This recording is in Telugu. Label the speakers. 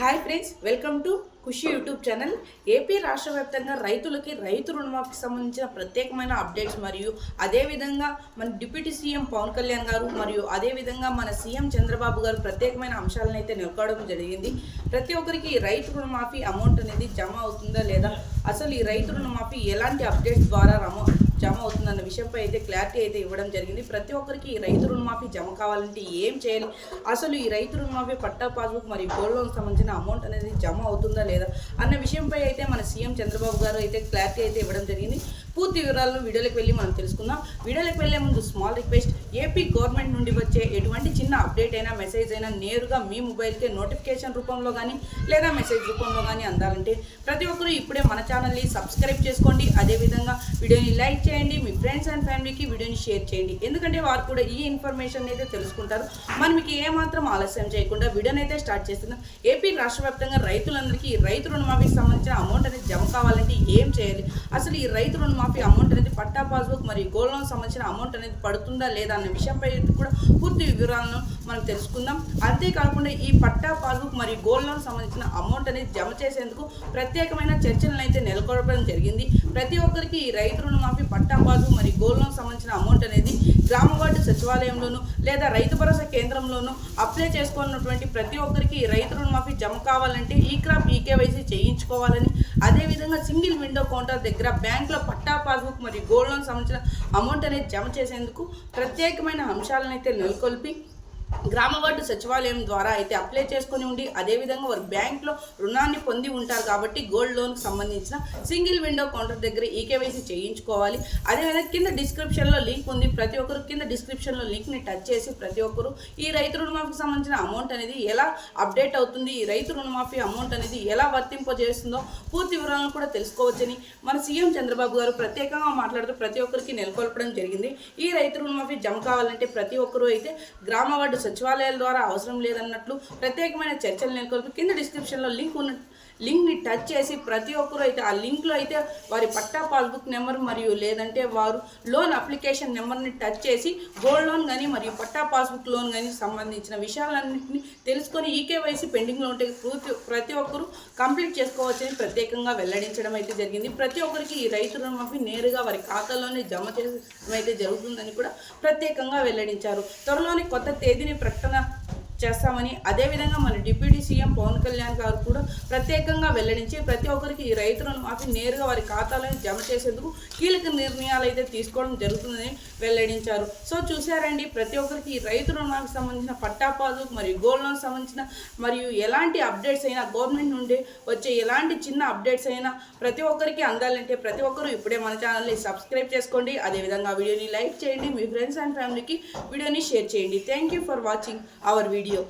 Speaker 1: Hi friends welcome to Khushi YouTube channel. AP రాష్ట్ర వ్యాప్తంగా రైతులకి రైతు రుణమాఫీకి సంబంధించిన ప్రత్యేకమైన అప్డేట్స్ మరియు అదేవిధంగా మన డిప్యూటీ సీఎం పవన్ కళ్యాణ్ గారు మరియు అదేవిధంగా మన సీఎం చంద్రబాబు గారు ప్రత్యేకమైన అంశాలను అయితే నెలకొవడం జరిగింది. ప్రతి ఒక్కరికి ఈ రైతు రుణమాఫీ అమౌంట్ అనేది జమ అవుతుందా లేదా? అసలు ఈ రైతు రుణమాఫీ ఎలాంటి అప్డేట్స్ ద్వారా రమ జమ అవుతుందన్న విషయంపై అయితే క్లారిటీ అయితే ఇవ్వడం జరిగింది. ప్రతి ఒక్కరికి ఈ రైతు రుణమాఫీ జమ కావాలంటే ఏం చేయాలి? అసలు ఈ రైతు రుణమాఫీ పట్టా పాస్బుక్ మరియు గోల్డ్ లోన్ సంబంధించిన అమౌంట్ అనేది జమ అవుతుందా లేదా అన్న విషయంపై అయితే మన సీఎం చంద్రబాబు గారు అయితే క్లారిటీ అయితే ఇవ్వడం జరిగింది. పూర్తి వివరాలను వీడియోలోకి వెళ్ళి మనం తెలుసుకుందాం. వీడియోలోకి వెళ్ళే ముందు స్మాల్ రిక్వెస్ట్ ఏపీ గవర్నమెంట్ నుండి వచ్చే ఎటువంటి చిన్న అప్డేట్ అయినా మెసేజ్ అయినా నేరుగా మీ మొబైల్కే నోటిఫికేషన్ రూపంలో కానీ లేదా మెసేజ్ రూపంలో కానీ అందాలంటే ప్రతి ఒక్కరూ ఇప్పుడే మన ఛానల్ని సబ్స్క్రైబ్ చేసుకోండి. అదేవిధంగా వీడియోని లైక్ చేయండి. మీ ఫ్రెండ్స్ అండ్ ఫ్యామిలీకి వీడియోని షేర్ చేయండి. ఎందుకంటే వారు కూడా ఈ ఇన్ఫర్మేషన్ అయితే తెలుసుకుంటారు. మనం మీకు ఏమాత్రం ఆలస్యం చేయకుండా వీడియోని అయితే స్టార్ట్ చేస్తున్నాం. ఏపీ రాష్ట్ర వ్యాప్తంగా రైతులందరికీ ఈ రైతు రుణమాఫీకి సంబంధించిన అమౌంట్ అనేది జమ కావాలంటే ఏం చేయాలి? అసలు ఈ రైతు రుణమాఫీ అమౌంట్ అనేది పట్టా పాస్బుక్ మరియు గోల్డ్ లోన్ సంబంధించిన అమౌంట్ అనేది పడుతుందా లేదా అనే విషయంపై కూడా పూర్తి వివరాలను మనం తెలుసుకుందాం. అంతేకాకుండా ఈ పట్టా పాస్బుక్ మరియు గోల్డ్ లోన్ సంబంధించిన అమౌంట్ అనేది జమ చేసేందుకు ప్రత్యేకమైన చర్చలను అయితే నెలకొల్పడం జరిగింది. ప్రతి ఒక్కరికి ఈ రైతు రుణమాఫీ పట్టా పాస్బుక్ మరియు గోల్డ్ లోన్ సంబంధించిన అమౌంట్ అనేది గ్రామ వార్డు సచివాలయంలోను లేదా రైతు భరోసా కేంద్రంలోను అప్లై చేసుకున్నటువంటి ప్రతి ఒక్కరికి ఈ రైతు రుణమాఫీ జమ కావాలంటే ఈ క్రాప్ ఈకేవైసీ చేయించుకోవాలని అదేవిధంగా సింగిల్ విండో కౌంటర్ దగ్గర బ్యాంకులో పట్టా పాస్బుక్ మరియు గోల్డ్ లోన్ సంబంధించిన అమౌంట్ అనేది జమ చేసేందుకు ప్రత్యేకమైన అంశాలను అయితే నెలకొల్పి గ్రామ వార్డు సచివాలయం ద్వారా అయితే అప్లై చేసుకొని ఉండి అదేవిధంగా వారు బ్యాంక్లో రుణాన్ని పొంది ఉంటారు కాబట్టి గోల్డ్ లోన్కి సంబంధించిన సింగిల్ విండో కౌంటర్ దగ్గర ఈకేవైసీ చేయించుకోవాలి. అదేవిధంగా కింద డిస్క్రిప్షన్లో లింక్ ఉంది. ప్రతి ఒక్కరు కింద డిస్క్రిప్షన్లో లింక్ని టచ్ చేసి ప్రతి ఒక్కరు ఈ రైతు రుణమాఫీకి సంబంధించిన అమౌంట్ అనేది ఎలా అప్డేట్ అవుతుంది ఈ రైతు రుణమాఫీ అమౌంట్ అనేది ఎలా వర్తింపజేస్తుందో పూర్తి వివరాలను కూడా తెలుసుకోవచ్చని మన సీఎం చంద్రబాబు గారు ప్రత్యేకంగా మాట్లాడుతూ ప్రతి ఒక్కరికి నెలకొల్పడం జరిగింది. ఈ రైతు రుణమాఫీ జమ కావాలంటే ప్రతి ఒక్కరూ అయితే గ్రామ వార్డు సచివాలయాల ద్వారా అవసరం లేదన్నట్లు ప్రత్యేకమైన చర్చలు నెలకొల్పి కింద డిస్క్రిప్షన్లో లింక్ ఉన్న లింక్ని టచ్ చేసి ప్రతి ఒక్కరూ అయితే ఆ లింక్లో అయితే వారి పట్టా పాస్బుక్ నెంబర్ మరియు లేదంటే వారు లోన్ అప్లికేషన్ నెంబర్ని టచ్ చేసి గోల్డ్ లోన్ కానీ మరియు పట్టా పాస్బుక్ లోన్ కానీ సంబంధించిన విషయాలన్నింటినీ తెలుసుకొని ఈకేవైసీ పెండింగ్లో ఉంటే ప్రతి ప్రతి ఒక్కరూ కంప్లీట్ చేసుకోవచ్చని ప్రత్యేకంగా వెల్లడించడం అయితే జరిగింది. ప్రతి ఒక్కరికి ఈ రైతు రుణమాఫీ నేరుగా వారి ఖాతాలోనే జమ చేయడం అయితే జరుగుతుందని కూడా ప్రత్యేకంగా వెల్లడించారు. త్వరలోనే కొత్త తేదీ എന്തിന് പെട്ടെന്ന് చేస్తామని అదేవిధంగా మన డిప్యూటీ సీఎం పవన్ కళ్యాణ్ గారు కూడా ప్రత్యేకంగా వెల్లడించి ప్రతి ఒక్కరికి ఈ రైతు రుణమాఫీ నేరుగా వారి ఖాతాలో జమ చేసేందుకు కీలక నిర్ణయాలు అయితే తీసుకోవడం జరుగుతుందని వెల్లడించారు. సో చూసారండి ప్రతి ఒక్కరికి ఈ రైతు రుణమాఫీకి సంబంధించిన పట్టాపాదు మరియు గోల్డ్ లోన్ సంబంధించిన మరియు ఎలాంటి అప్డేట్స్ అయినా గవర్నమెంట్ నుండి వచ్చే ఎలాంటి చిన్న అప్డేట్స్ అయినా ప్రతి ఒక్కరికి అందాలంటే ప్రతి ఒక్కరు ఇప్పుడే మన ఛానల్ని సబ్స్క్రైబ్ చేసుకోండి. అదేవిధంగా వీడియోని లైక్ చేయండి. మీ ఫ్రెండ్స్ అండ్ ఫ్యామిలీకి వీడియోని షేర్ చేయండి. Thank you for watching our video video